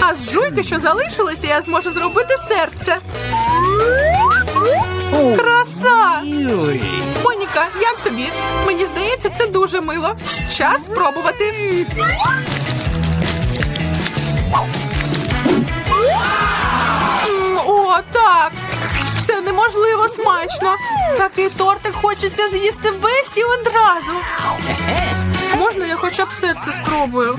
А з жуйки, що залишилося, я зможу зробити серце. Краса! Моніка, як тобі? Мені здається, це дуже мило. Час спробувати. О, так. Це неможливо смачно. Такий тортик хочеться з'їсти весь і одразу. Можна я хоча б серце спробую?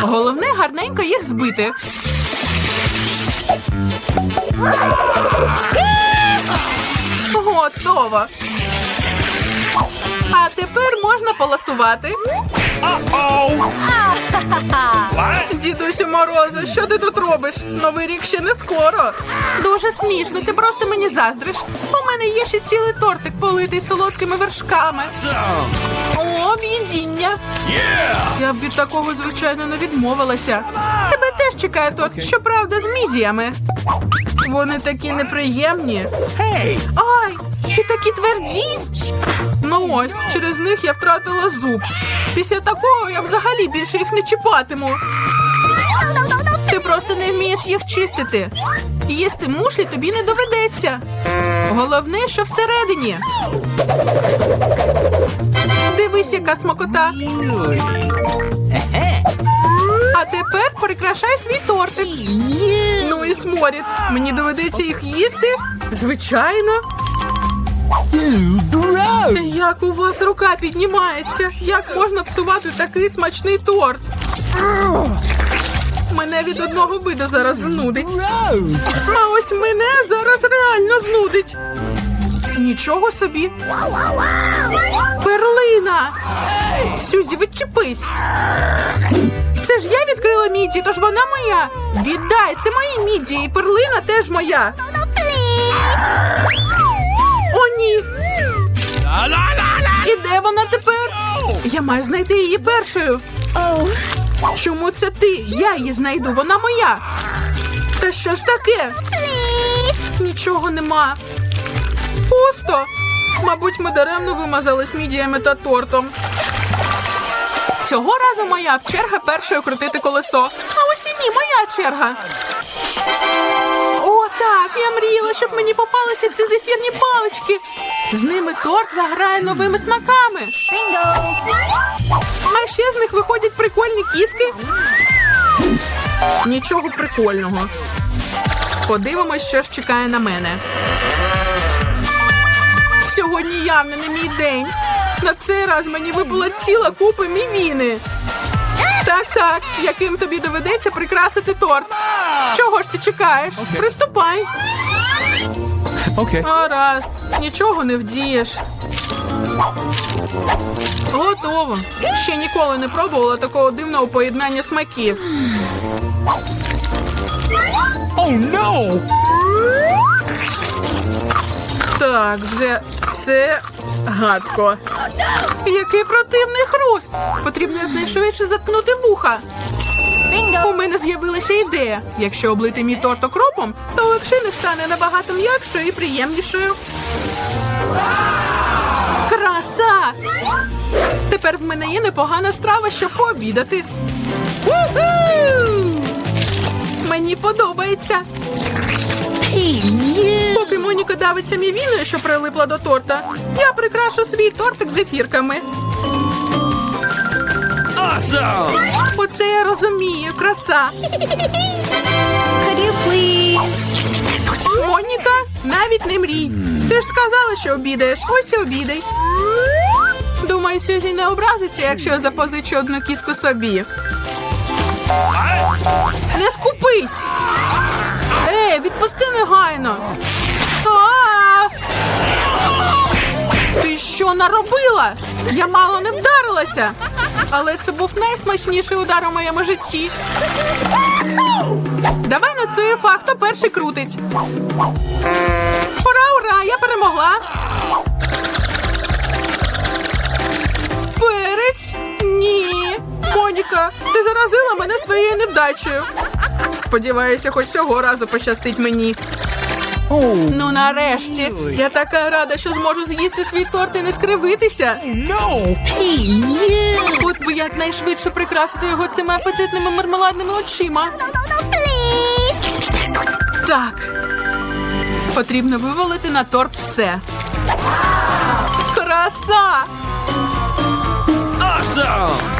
Головне гарненько їх збити. Готово. А тепер можна поласувати. Uh-oh! What? Дідусю Морозо, що ти тут робиш? Новий рік ще не скоро. Дуже смішно, ти просто мені заздриш. У мене є ще цілий тортик политий солодкими вершками. О, об'їдіння. Yeah! Я б від такого, звичайно, не відмовилася. Тебе теж чекає торт, щоправда, з мідіями. Вони такі неприємні. Hey! Ай, і такі тверді. Ну ось, через них я втратила зуб. Після такого я взагалі більше їх не чіпатиму. Ти просто не вмієш їх чистити. Їсти мушлі тобі не доведеться. Головне, що всередині. Дивись, яка смакота. А тепер прикрашай свій тортик. Ну і сморід. Мені доведеться їх їсти? Звичайно. Як у вас рука піднімається? Як можна псувати такий смачний торт? Мене від одного виду зараз знудить. А ось мене зараз реально знудить. Нічого собі. Перлина! Сюзі, відчепись! Це ж я відкрила міді, тож вона моя. Віддай, це мої міді, і перлина теж моя. О, ні. І де вона тепер? Я маю знайти її першою. Чому це ти? Я її знайду, вона моя. Та що ж таке? Нічого нема. Пусто. Мабуть, ми даремно вимазались мідіями та тортом. Цього разу моя черга першою крутити колесо. А ось і ні, моя черга. Так, я мріяла, щоб мені попалися ці зефірні палички. З ними торт заграє новими смаками. А ще з них виходять прикольні кіски. Нічого прикольного. Подивимось, що ж чекає на мене. Сьогодні явно не мій день. На цей раз мені випала ціла купа мівіни. Так, так, яким тобі доведеться прикрасити торт. Чого ж ти чекаєш? Приступай. Okay. Гаразд, нічого не вдієш. Готово. Ще ніколи не пробувала такого дивного поєднання смаків. Oh no! Так, вже це гадко. Який противний хруст. Потрібно якнайшвидше заткнути вуха. У мене з'явилася ідея. Якщо облити мій торт окропом, то легшини стане набагато м'якшою і приємнішою. Краса! Тепер в мене є непогана страва, щоб пообідати. Мені подобається. Поки Моніка давиться мівіною, що прилипла до торта, я прикрашу свій тортик зефірками. Awesome! Оце я розумію, краса. Моніка, навіть не мрій. Ти ж сказала, що обідаєш. Ось і обідай. Думаю, Сюзі не образиться, якщо я запозичу одну кіску собі. Не скупись! Ей, відпусти негайно. Ти що наробила? Я мало не вдарилася. Але це був найсмачніший удар у моєму житті. Давай на цю ефа, хто перший крутить. Ура, ура! Я перемогла. Перець? Ні. Моніка, ти заразила мене своєю невдачею. Сподіваюся, хоч цього разу пощастить мені. Ну, нарешті. Я така рада, що зможу з'їсти свій торт і не скривитися. No! От би якнайшвидше прикрасити його цими апетитними мармеладними очима. Так. Потрібно вивалити на торт все. Краса! Awesome!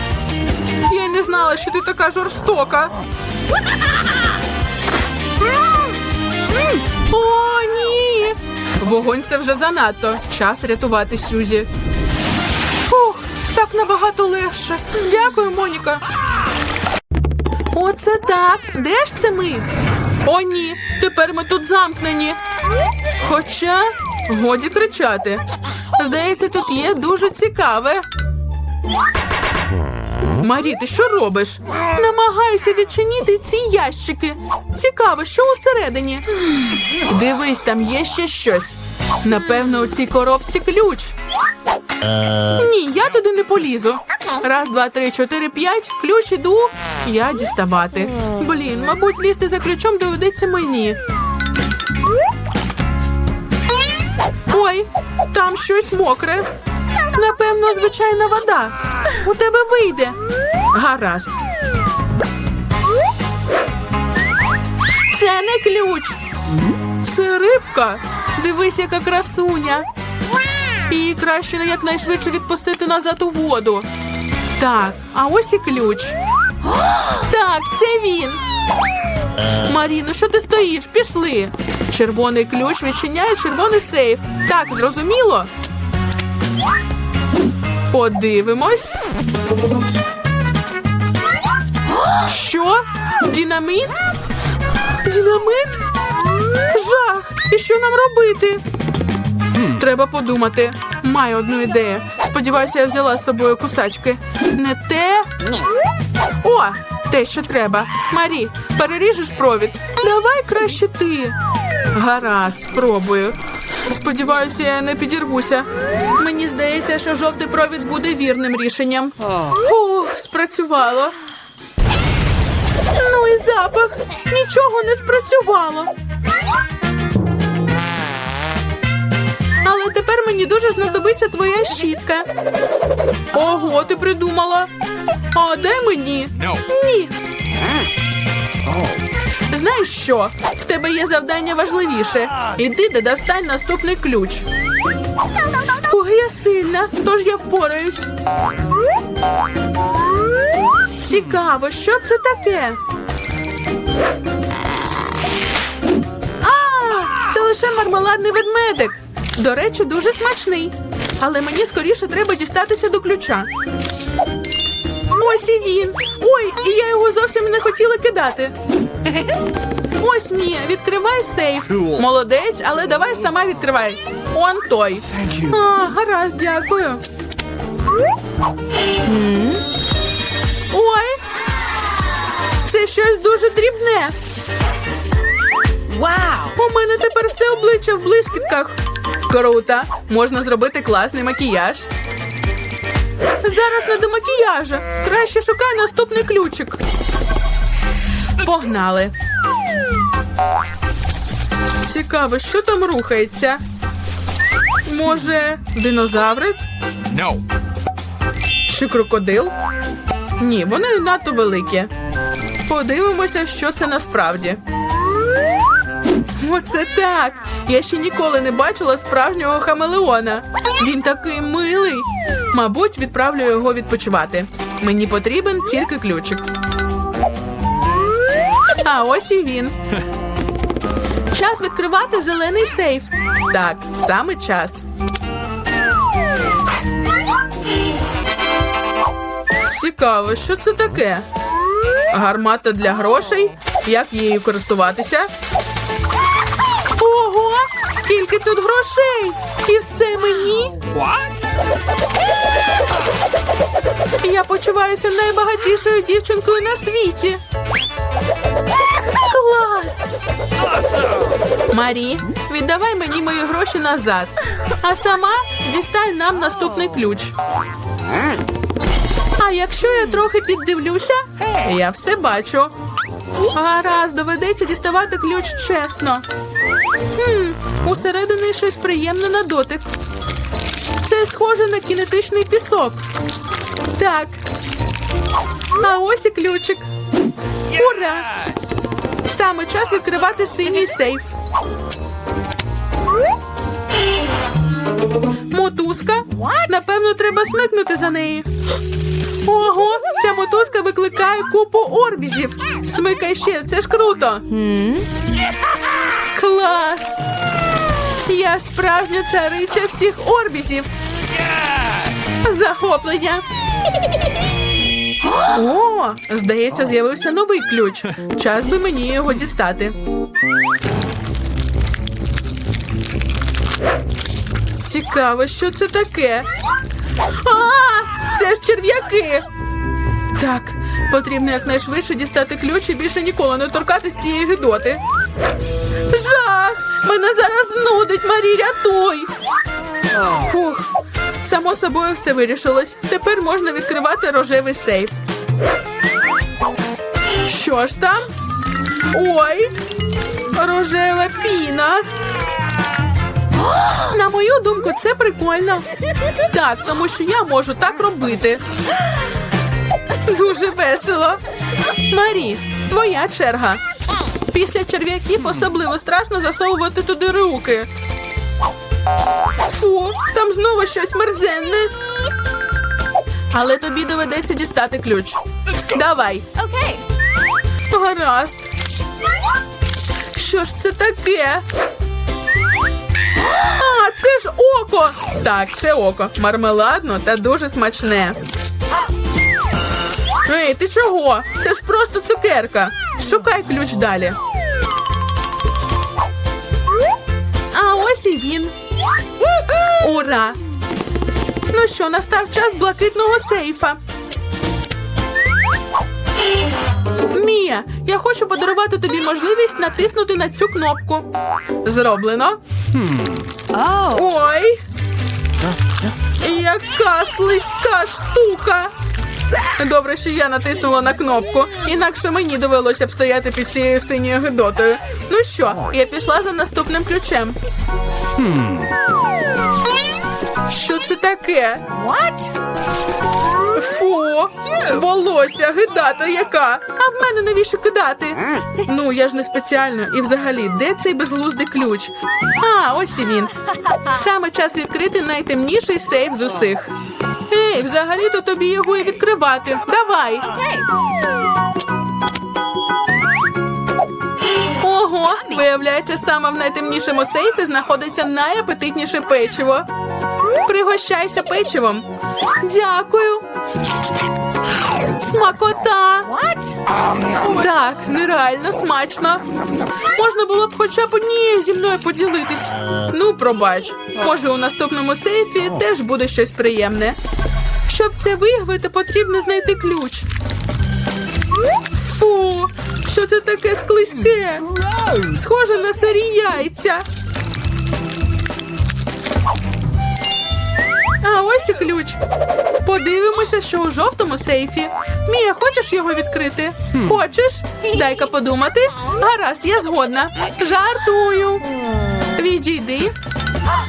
Я не знала, що ти така жорстока. О, ні! Вогонь це вже занадто. Час рятувати Сюзі. Фух, так набагато легше. Дякую, Моніка. Оце так. Де ж це ми? О, ні, тепер ми тут замкнені. Хоча годі кричати. Здається, тут є дуже цікаве. Марі, ти що робиш? Намагаюся відчинити ці ящики. Цікаво, що усередині. Дивись, там є ще щось. Напевно, у цій коробці ключ. Ні, я туди не полізу. Раз, два, три, чотири, п'ять. Ключ іду. Я діставати. Блін, мабуть, лізти за ключом доведеться мені. Ой, там щось мокре. Напевно, звичайна вода. У тебе вийде. Гаразд. Це не ключ. Це рибка. Дивись, яка красуня. Її краще не якнайшвидше відпустити назад у воду. Так, а ось і ключ. Так, це він. Маріно, що ти стоїш? Пішли. Червоний ключ відчиняє червоний сейф. Так, зрозуміло? Подивимось. Що? Динаміт? Динамит? Жах! І що нам робити? Треба подумати. Маю одну ідею. Сподіваюся, я взяла з собою кусачки. Не те. О, те, що треба. Марі, переріжеш провід. Давай краще ти. Гаразд, спробую. Сподіваюся, я не підірвуся. Мені здається, що жовтий провід буде вірним рішенням. Фух, спрацювало. Ну і запах. Нічого не спрацювало. Але тепер мені дуже знадобиться твоя щітка. Ого, ти придумала. А де мені? No. Ні. Знаєш що? В тебе є завдання важливіше. Іди, де достань наступний ключ. Ой, я сильна, тож я впораюсь. Цікаво, що це таке? А, це лише мармеладний ведмедик. До речі, дуже смачний. Але мені скоріше треба дістатися до ключа. Ось і він. Ой, і я його зовсім не хотіла кидати. Ось Мія, відкривай сейф. Молодець, але давай сама відкривай. Он той. А, гаразд, дякую. Ой. Це щось дуже дрібне. Wow! У мене тепер все обличчя в блискітках. Круто. Можна зробити класний макіяж. Зараз не до макіяжа. Краще шукай наступний ключик. Погнали. Цікаво, що там рухається. Може, динозаврик No. чи крокодил? Ні, вони надто великі. Подивимося, що це насправді. Оце так. Я ще ніколи не бачила справжнього хамелеона. Він такий милий. Мабуть, відправлю його відпочивати. Мені потрібен тільки ключик. А ось і він. Час відкривати зелений сейф. Так, саме час. Цікаво, що це таке? Гармата для грошей? Як її користуватися? Ого! Скільки тут грошей! І все мені! What? Я почуваюся найбагатішою дівчинкою на світі. Клас! Awesome. Марі, віддавай мені мої гроші назад. А сама дістань нам наступний ключ. А якщо я трохи піддивлюся, я все бачу. Гаразд, доведеться діставати ключ чесно. Хм, усередині щось приємне на дотик. Це схоже на кінетичний пісок. Так. А ось і ключик. Ура! Саме час відкривати синій сейф. Мотузка? Напевно, треба смикнути за неї. Ого, ця мотузка викликає купу орбізів. Смикай ще, це ж круто. Клас! Я справжня цариця всіх орбізів. Захоплення. О, здається, з'явився новий ключ. Час би мені його дістати. Цікаво, що це таке. А, це ж черв'яки. Так, потрібно якнайшвидше дістати ключ і більше ніколи не торкатись цієї гидоти. Жах! Мене зараз нудить, Марі, рятуй! Фух, само собою все вирішилось. Тепер можна відкривати рожевий сейф. Що ж там? Ой, рожева піна. На мою думку, це прикольно. Так, тому що я можу так робити. Дуже весело. Марі, твоя черга. Після черв'яків особливо страшно засовувати туди руки. Фу, там знову щось мерзенне. Але тобі доведеться дістати ключ. Давай. Okay. Гаразд. Що ж це таке? А, це ж око. Так, це око. Мармеладно та дуже смачне. Ей, ти чого? Це ж просто цукерка. Шукай ключ далі. Ось і він. Ура! Ну що, настав час блакитного сейфа. Мія, я хочу подарувати тобі можливість натиснути на цю кнопку. Зроблено. Ой. Яка слизька штука. Добре, що я натиснула на кнопку, інакше мені довелося б стояти під цією синьою гидотою. Ну що, я пішла за наступним ключем. Що це таке? What? Фу, волосся, гидата яка. А в мене навіщо кидати? Ну, я ж не спеціально. І взагалі, де цей безглуздий ключ? А, ось і він. Саме час відкрити найтемніший сейф з усіх. Ей, взагалі-то тобі його і відкривати. Давай. Ого, виявляється, саме в найтемнішому сейфі знаходиться найапетитніше печиво. Пригощайся печивом. Дякую. Смакота. Так, нереально смачно. Можна було б хоча б однією зі мною поділитись. Ну, пробач. Може, у наступному сейфі теж буде щось приємне. Щоб це виявити, потрібно знайти ключ. Фу, що це таке склизьке? Схоже на сирі яйця. А ось і ключ. Подивимося, що у жовтому сейфі. Мія, хочеш його відкрити? Хочеш? Дай-ка подумати. Гаразд, я згодна. Жартую. Відійди.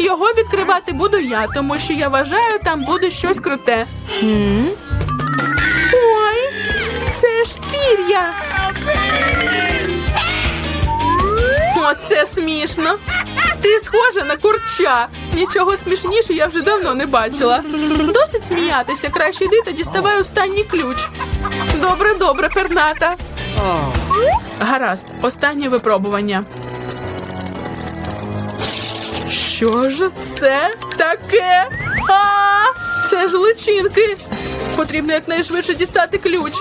Його відкривати буду я, тому що я вважаю, там буде щось круте. Ой, це ж пір'я. Оце смішно. Ти схожа на курча. Нічого смішніше я вже давно не бачила. Досить сміятися. Краще йди та діставай останній ключ. Добре, добре, перната. Гаразд, останнє випробування. Що ж це таке? А, це ж личинки. Потрібно якнайшвидше дістати ключ.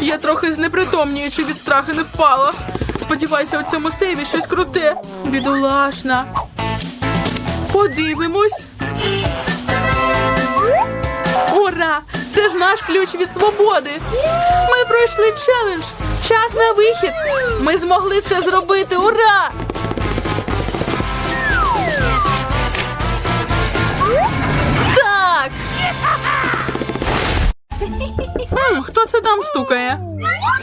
Я трохи знепритомнюючи від страху не впала. Сподіваюся, у цьому сейві щось круте. Бідолашна. Подивимось. Ура! Це ж наш ключ від свободи. Ми пройшли челендж. Час на вихід. Ми змогли це зробити. Ура!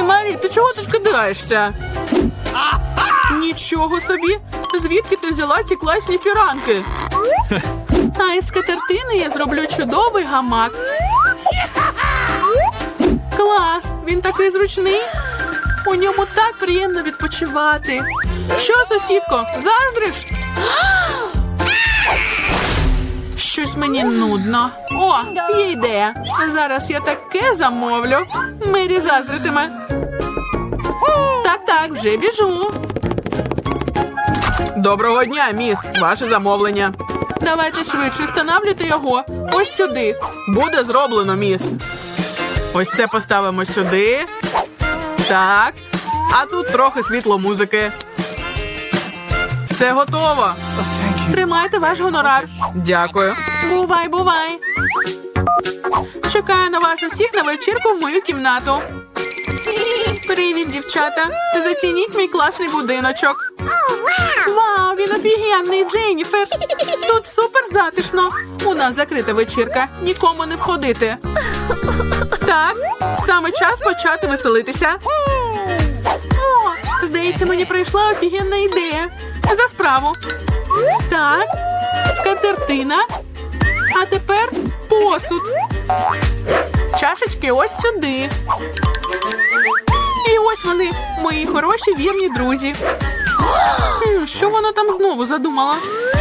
Ей, Марі, ти чого тут кидаєшся? Нічого собі! Звідки ти взяла ці класні фіранки? А із скатертини я зроблю чудовий гамак. Клас! Він такий зручний. У ньому так приємно відпочивати. Що, сусідко, заздриш? Щось мені нудно. О, є ідея. Зараз я таке замовлю. Мері заздритиме. Так, так, вже біжу. Доброго дня, міс. Ваше замовлення. Давайте швидше встановлюйте його. Ось сюди. Буде зроблено, міс. Ось це поставимо сюди. Так. А тут трохи світло музики. Все готово. Тримайте ваш гонорар. Дякую. Бувай, бувай. Чекаю на вас усіх на вечірку в мою кімнату. Привіт, дівчата. Зацініть мій класний будиночок. Вау, він офігенний, Дженніфер. Тут супер затишно. У нас закрита вечірка. Нікому не входити. Так, саме час почати веселитися. О, здається, мені прийшла офігенна ідея. За справу. Так, скатертина. А тепер посуд. Чашечки ось сюди. І ось вони, мої хороші вірні друзі. Що вона там знову задумала?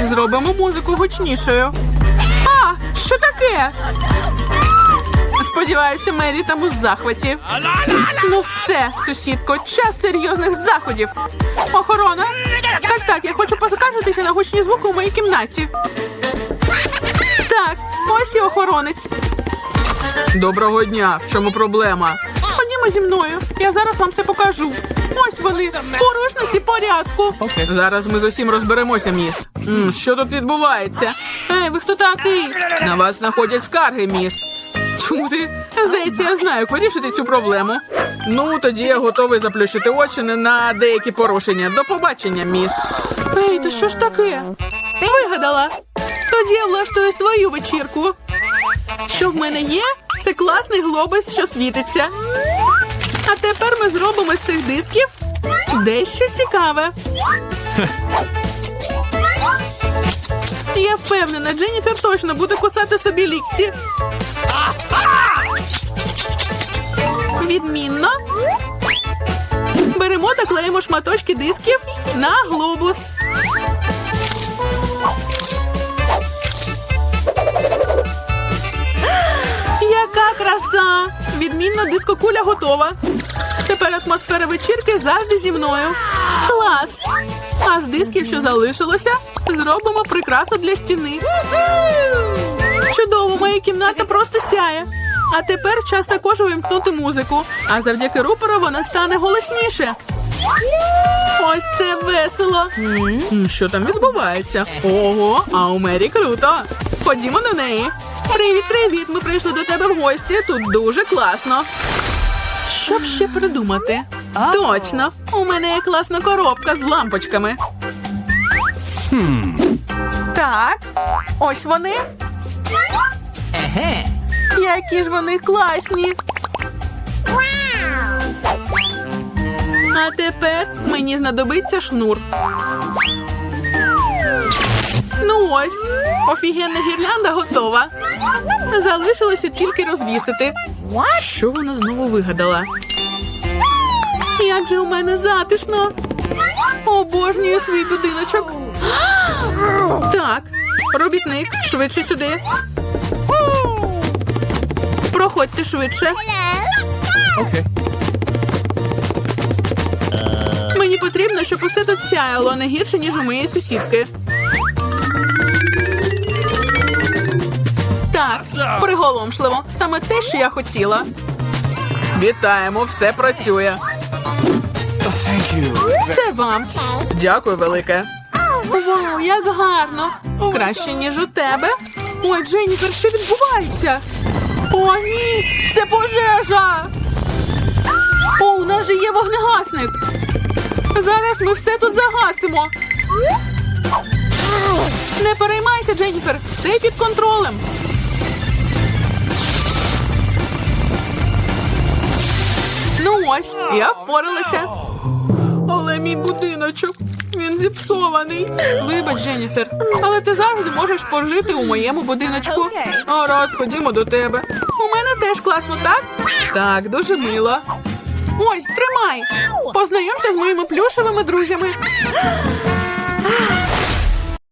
Зробимо музику гучнішою. А, що таке? Сподіваюся, Мері там у захваті. Ну все, сусідко, час серйозних заходів. Охорона. Так, так, я хочу поскаржитися на гучні звуки у моїй кімнаті. Так, ось і охоронець. Доброго дня. В чому проблема? Ходімо зі мною. Я зараз вам все покажу. Ось вони, порушниці порядку. Зараз ми з усім розберемося, міс. М, що тут відбувається? Ей, ви хто такий? На вас знаходять скарги, міс. Чому ти? Здається, я знаю, як вирішити цю проблему. Ну, тоді я готовий заплющити очі на деякі порушення. До побачення, міс. Ей, то що ж таке? Вигадала. Тоді я влаштую свою вечірку. Що в мене є? Це класний глобус, що світиться. А тепер ми зробимо з цих дисків дещо цікаве. Я впевнена, Дженніфер точно буде кусати собі лікті. Відмінно. Беремо та клеїмо шматочки дисків на глобус. Яка краса! Від Відмінна дискокуля готова. Тепер атмосфера вечірки завжди зі мною. Клас! А з дисків, що залишилося, зробимо прикрасу для стіни. Чудово, моя кімната просто сяє. А тепер час також увімкнути музику. А завдяки рупору вона стане голосніше. Ось це весело. Що там відбувається? Ого, а у Мері круто. Ходімо до неї. Привіт, привіт. Ми прийшли до тебе в гості. Тут дуже класно. Що б ще придумати? Точно, у мене є класна коробка з лампочками. Так, ось вони. Еге. Які ж вони класні. А тепер мені знадобиться шнур. Ну ось, офігенна гірлянда готова. Залишилося тільки розвісити. Що вона знову вигадала? Як же у мене затишно. Обожнюю свій будиночок. Так, робітник, швидше сюди. Проходьте швидше. Okay. Мені потрібно, щоб усе тут сяяло не гірше, ніж у моєї сусідки. Так, приголомшливо. Саме те, що я хотіла. Вітаємо, все працює. Це вам. Дякую, велике. Вау, як гарно! Краще, ніж у тебе. Ой, Дженніфер, що відбувається? О, ні! Це пожежа! О, у нас же є вогнегасник. Зараз ми все тут загасимо. Не переймайся, Дженніфер, все під контролем. Ну ось, я впоралася. Але мій будиночок, він зіпсований. Вибач, Дженніфер, але ти завжди можеш пожити у моєму будиночку. Гаразд, ходімо до тебе. У мене теж класно, так? Так, дуже мило. Ось, тримай. Познайомся з моїми плюшевими друзями.